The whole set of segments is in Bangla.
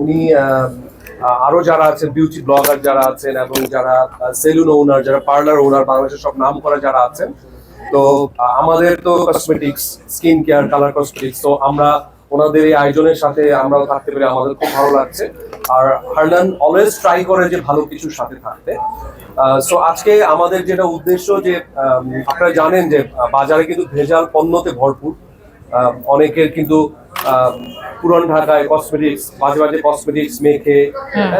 উনি আরও যারা আছেন বিউটি ব্লগার যারা আছেন এবং যারা সেলুন ওনার যারা পার্লার ওনার বাংলাদেশের সব নাম করা যারা আছেন, তো আমাদের তো cosmetics skin care colour cosmetics তো আমরা ওনাদের এই আয়োজনের সাথে আমরাও থাকতে পেরে আমাদের খুব ভালো লাগছে। আর হার্লান অলওয়েজ ট্রাই করে যে ভালো কিছুর সাথে থাকতে। সো আজকে আমাদের যেটা উদ্দেশ্য যে আপনারা জানেন যে, বাজারে কিন্তু ভেজাল পণ্যতে ভরপুর। অনেকের কিন্তু আহ, পুরান ঢাকায় কসমেটিক্স মাঝে মাঝে কসমেটিক্স মেখে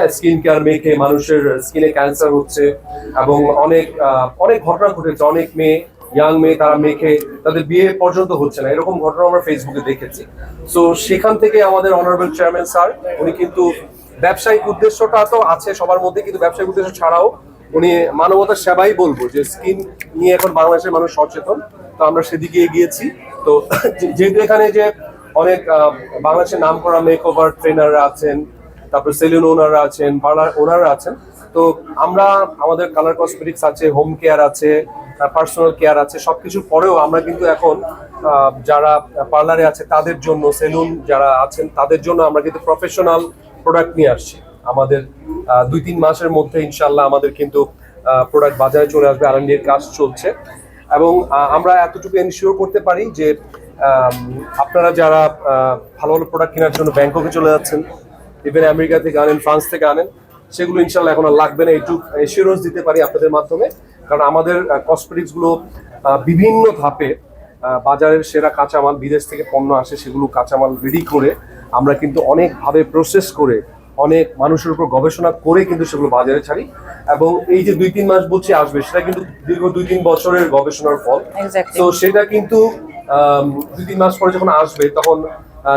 স্কিন কেয়ার মেখে মানুষের স্কিনে ক্যান্সার হচ্ছে এবং অনেক অনেক ঘটনা ঘটেছে। অনেক মেয়ে ইয়াং মেয়ে তারা মেখে তাদের বিয়ে পর্যন্ত হচ্ছে না। এরকম ঘটনা আমরা ফেসবুকে দেখেছি। তো সেখান থেকে আমাদের অনারেবল চেয়ারম্যান স্যার উনি কিন্তু ব্যবসায়িক উদ্দেশ্যটা তো আছে সবার মধ্যে কিন্তু ব্যবসায়িক উদ্দেশ্য ছাড়াও উনি মানবতার সেবাই বলব যে স্কিন নিয়ে এখন বাংলাদেশের মানুষ সচেতন। তো আমরা সেদিকে এগিয়েছি। তো যেহেতু এখানে যে অনেক বাংলাদেশের নাম করা মেক ওভার ট্রেনাররা আছেন, তারপর সেলুন ওনাররা আছেন পার্লার ওনাররা আছেন, তো আমরা, আমাদের কালার কসমেটিক্স আছে হোম কেয়ার আছে পার্সোনাল কেয়ার আছে সবকিছুর পরেও আমরা কিন্তু এখন যারা পার্লারে আছে তাদের জন্য সেলুন যারা আছেন তাদের জন্য আমরা কিন্তু প্রফেশনাল প্রোডাক্ট নিয়ে আসছি। আমাদের দুই তিন মাসের মধ্যে ইনশাল্লাহ আমাদের কিন্তু প্রোডাক্ট বাজারে চলে আসবে আর কাজ চলছে। এবং আমরা এতটুকু এনশিওর করতে পারি যে আপনারা যারা ভালো ভালো প্রোডাক্ট কেনার জন্য ব্যাংককে চলে যাচ্ছেন ইভেন আমেরিকা থেকে আনেন, ফ্রান্স থেকে আনেন, সেগুলো ইনশাল্লাহ এখন আর লাগবে না। একটু এসিওরেন্স দিতে পারি আপনাদের মাধ্যমে। কারণ আমাদের কসমেটিক্সগুলো বিভিন্ন ধাপে বাজারের সেরা কাঁচামাল, বিদেশ থেকে পণ্য আসে, সেগুলো কাঁচামাল রেডি করে আমরা কিন্তু অনেকভাবে প্রসেস করে অনেক মানুষের উপর গবেষণা করে কিন্তু সেগুলো বাজারে ছাড়ি। এবং এই যে দুই তিন মাস বলছি আসবে সেটা কিন্তু দীর্ঘ দুই তিন বছরের গবেষণার ফল। তো সেটা কিন্তু দুই তিন মাস পরে যখন আসবে তখন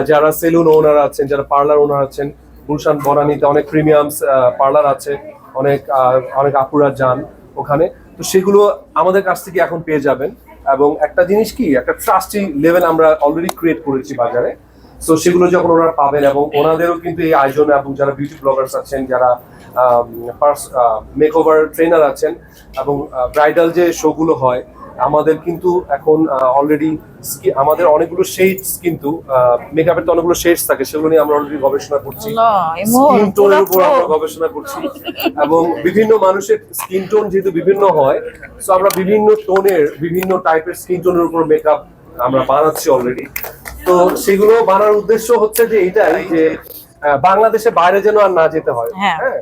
যারা সেলুন ওনার আছেন যারা পার্লার ওনার আছেন গুলশান বনানীতে অনেক প্রিমিয়াম পার্লার আছে অনেক আহ, অনেক আপুরা যান ওখানে। তো সেগুলো আমাদের কাছ থেকে এখন পেয়ে যাবেন। এবং একটা জিনিস কি একটা ট্রাস্টি লেভেল আমরা অলরেডি ক্রিয়েট করেছি বাজারে। তো সেগুলো যখন ওনারা পাবেন এবং ওনাদেরও কিন্তু এই আয়োজন এবং যারা বিউটি ব্লগার্স আছেন যারা মেক ওভার ট্রেনার আছেন এবং ব্রাইডাল যে শোগুলো হয় আমাদের কিন্তু এখন অলরেডি আমাদের অনেকগুলো শেডস কিন্তু মেকআপের তো অনেকগুলো শেডস থাকে সেগুলো নিয়ে আমরা অলরেডি গবেষণা করছি। স্কিন টোনের উপর আমরা গবেষণা করছি। এবং বিভিন্ন মানুষের স্কিন টোন যেহেতু বিভিন্ন হয় তো আমরা বিভিন্ন টোনের বিভিন্ন টাইপের স্কিন টোনের উপর মেকআপ আমরা বানাচ্ছি অলরেডি তো সেগুলো বানার উদ্দেশ্য হচ্ছে যে এটাই যে বাংলাদেশে বাইরে যেন আর না যেতে হয়। হ্যাঁ। হ্যাঁ?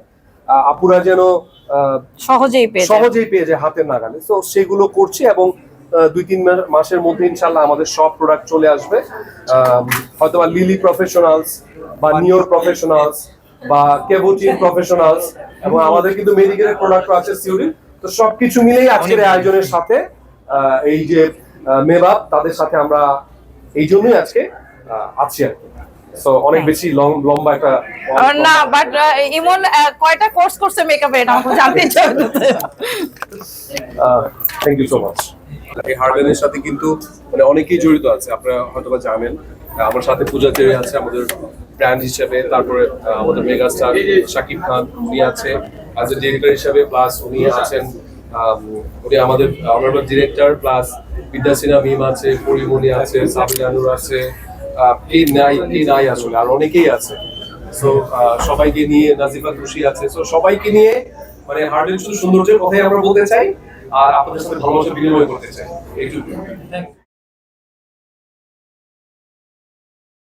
আহ, আপুরা যেন আহ, সহজেই পেয়ে যায়। সহজেই পেয়ে যায় হাতের নাগালে। তো সেগুলো করছি এবং আহ, দুই তিন মাসের মধ্যে ইনশাল্লাহ আমাদের সব প্রোডাক্ট চলে আসবে। হয়তো বা লিলি প্রফেশনালস বা নিওর প্রফেশনালস বা কেবুচিন প্রফেশনালস এবং আমাদের কিন্তু মেডিকেলের প্রোডাক্ট আছে সিউরি তো সবকিছু মিলেই আজকের আয়োজনের সাথে আহ, এই যে মেবাব তাদের সাথে আমরা এই জন্যই আজকে আছি আর কি। সো অনেক বেশি লং- লম্বা একটা না বাট ইমন কয়টা কোর্স করছে মেকআপে এটা আমাকে জানতে হচ্ছে। থ্যাংক ইউ সো মাচ এই হার্ডওয়্যারের সাথে কিন্তু মানে অনেকেই জড়িত আছে আপনারা হয়তো বা জানেন আমার সাথে পূজা চেরি আছে আমাদের ব্র্যান্ড হিসেবে তারপরে আমাদের মেগা স্টার শাকিব খান উনি আছে। অ্যাজ এ ডিরেক্টর হিসেবে প্লাস উনি আছেন উনি আমাদের অনারেবল ডিরেক্টর প্লাস বিদ্যা সিনহা মিম আছে, পরিমণি আছে সাবিনানুর আছে এই নাই কে নাই আসলে, আর অনেকেই আছে। সো সবাইকে নিয়ে নাজিফা খুশি আছে। সো সবাইকে নিয়ে মানে হার্ডওয়্যার শুধু সৌন্দর্যের কথাই আমরা বলতে চাই, আর আপনাদের সাথে ভালোবাসা বিনিময় করতে চাই। এইটুকু